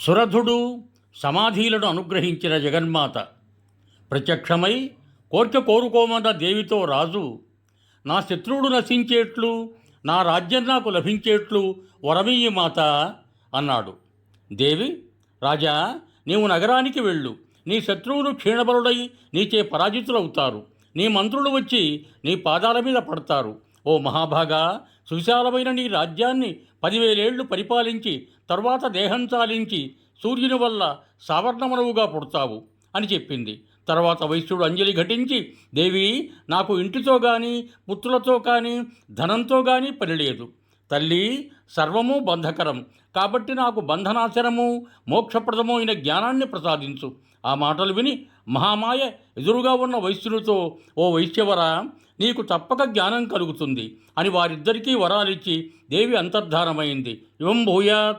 సురథుడు సమాధీలను అనుగ్రహించిన జగన్మాత. ప్రత్యక్షమై కోర్కె కోరుకోమన్న దేవితో రాజు నా శత్రువుడు నశించేట్లు నా రాజ్యం నాకు లభించేట్లు వరమీయి మాత అన్నాడు. దేవి రాజా నీవు నగరానికి వెళ్ళు. నీ శత్రువులు క్షీణబలుడై నీచే పరాజితులవుతారు. నీ మంత్రులు వచ్చి నీ పాదాల మీద పడతారు. ఓ మహాభాగా సువిశాలమైన నీ రాజ్యాన్ని పదివేలేళ్ళు పరిపాలించి తరువాత దేహం చాలించి సూర్యుని వల్ల సావర్ణమనువుగా పుడతావు అని చెప్పింది. తర్వాత వైశ్యుడు అంజలి ఘటించి దేవి నాకు ఇంటితో కానీ పుత్రులతో కానీ ధనంతో కానీ పని లేదు. తల్లి సర్వము బంధకరం. కాబట్టి నాకు బంధనాశనము మోక్షప్రదము అయిన జ్ఞానాన్ని ప్రసాదించు. ఆ మాటలు విని మహామాయ ఎదురుగా ఉన్న వైశ్యులతో ఓ వైశ్యవర నీకు తప్పక జ్ఞానం కలుగుతుంది అని వారిద్దరికీ వరాలిచ్చి దేవి అంతర్ధానమైంది. ఇవం భూయాత్